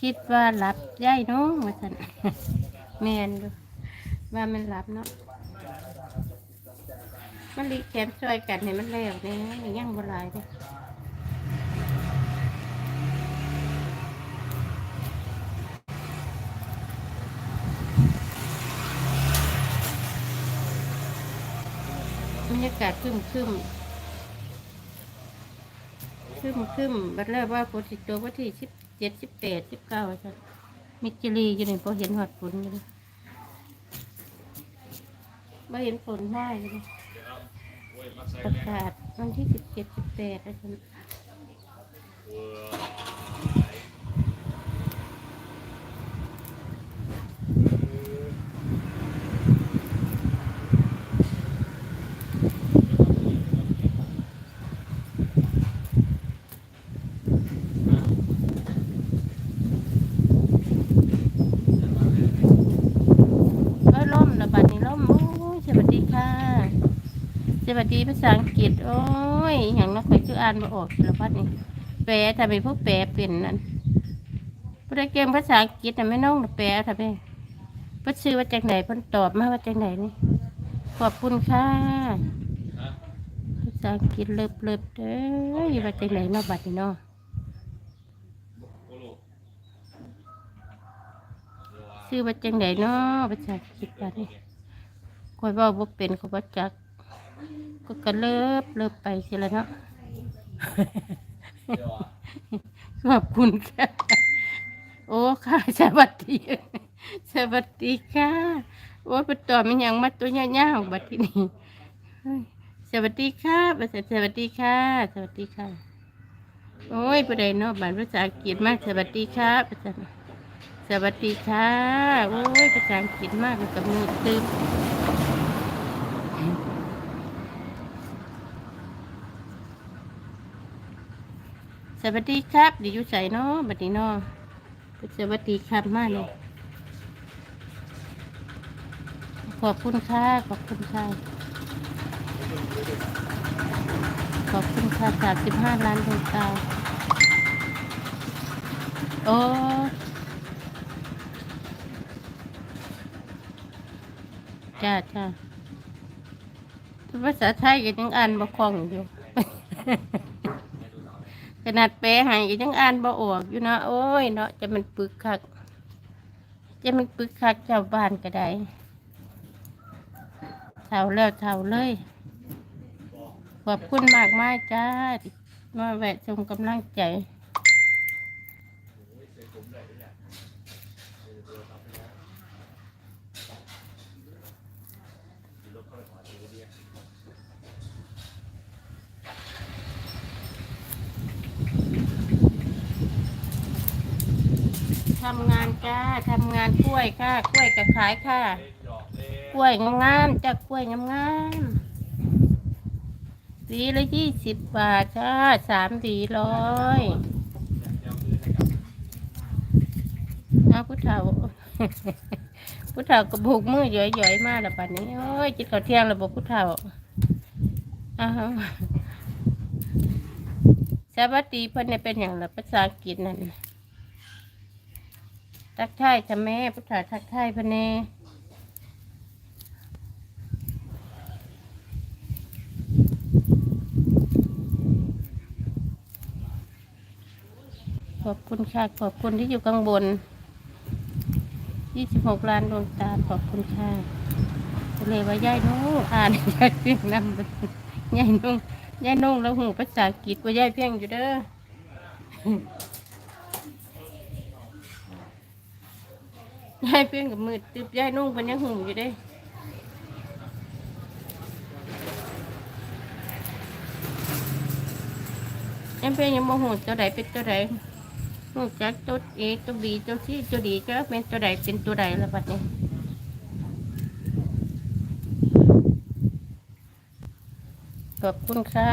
คิดว่าหลับย่ายเน้องว่าสันแมนดูว่ามันหลับเนาะมันรีแคมช่วยกันให้มันแล้วเนี่ยยังบลายเลยบรรยากาศคึมคึม คึมครึมบัดแรกวว่าฝนสิตัววันที่สิบเจ็ดสิบแปดสิบเก้าจ้ะมิจิลีอยู่นี่พอเห็นหอดฝนอยู่เลยบ่เห็นฝนได้เลยประกาศวันที่สิบเจ็ดสิบแปดนะจ๊ะเอ้ยล่มนะบัดนี้ล่มโอ้ยสวัสดีค่ะ สวัสดีภาษาอังกฤษ โอ้ยอย่างนักไปคืออ่านมาออกสารพัดนี่แปลทำไมพวกแปลเป็นนั่นผู้ใดเก่งภาษาอังกฤษน่ไม่น้องนะแปลทำไมพิ่นชื่อว่าจากไหนพิ่นตอบมาว่าจากไหนนี่ขอบคุณค่ะภาษาอังกฤษเลิบเลิบเด้อยู่ว่าจากไหนเนาบัดนี้เนาะชื่อว่าจากไหนเนาะภาษาอังกฤษบัดนี้คอยว่าบ่เป็นเขาบ่จัก ก็กระเลิบเลิบไปสิละเนาะขอบคุณค่ะ โอ้ค่ะ สวัสดี สวัสดีค่ะ โอ้ไปต่อมันยังมาตัวเงี้ยๆบัดที่นี่เฮ้ยสวัสดีค่ะภาษาสวัสดีค่ะ สวัสดีค่ะ โอ้ยประเดี๋ยวเนาะบันภาษาอังกฤษมาก สวัสดีค่ะภาษาสวัสดีค่ะ โอ้ยภาษาอังกฤษมากเลยกับมือตึ๊บ สวัสดีครับดิยู่ใส่เนาะบัดนี้เนาะสวัสดีครับมากเลยขอบคุณค่ะขอบคุณค่ะขอบคุณค่ะสามสิบห้าล้านดวงตาโอ้จ้าจ้าภาษาไทยก็ยังอ่านบ่คล่องอยู่ ขนาดแปลให้ก็ยังอ่านบ่ออกอยู่เนาะโอ้ยเนาะจะมันปึกคัก จะมันปึกคักชาวบ้านก็ได้เท่าแล้วเท่าเลย ขอบคุณมากมากจ้ามาแวะชมกำลังใจ ทำงานจ้าทำงานกล้วยค่ะ กล้วยกับขายค่ะ กล้วยงามๆจ้ากล้วยงามๆสีละยี่สิบบาทจ้าสามสีร้อยเอาผู้เฒ่าผู้เฒ่ากระบุกมือหย่อยๆมากแล้วปัดนี้โอ้ยจิตเขาเที่ยงระบบผู้เฒ่าอ้าวสวัสดีเพิ่นเนี่ยเป็นอย่างไรภาษาอังกฤษนั่น ทักทายจ้ะแม่พุทธาทักทายพะเนขอบคุณค่ะ ขอบคุณที่อยู่ข้างบน 26ล้านดวงตาขอบคุณค่ะเลว่าย่ายนุ่งอ่านย่ายเพียงนำย่ายนุ่งย่ายนุ่งแล้วหูภาษาอังกฤษว่าย่ายเพียงอยู่เด้อ ยายเพียงกับมือตึบยายนุ่งเป็นยังหูอยู่เด้ยายเพียงยังโมโหตัวใดเป็นตัวใดหูจักตัวเอตัวบีตัวซีตัวดีก็เป็นตัวใดเป็นตัวใดละบัดนี้ขอบคุณค่ะ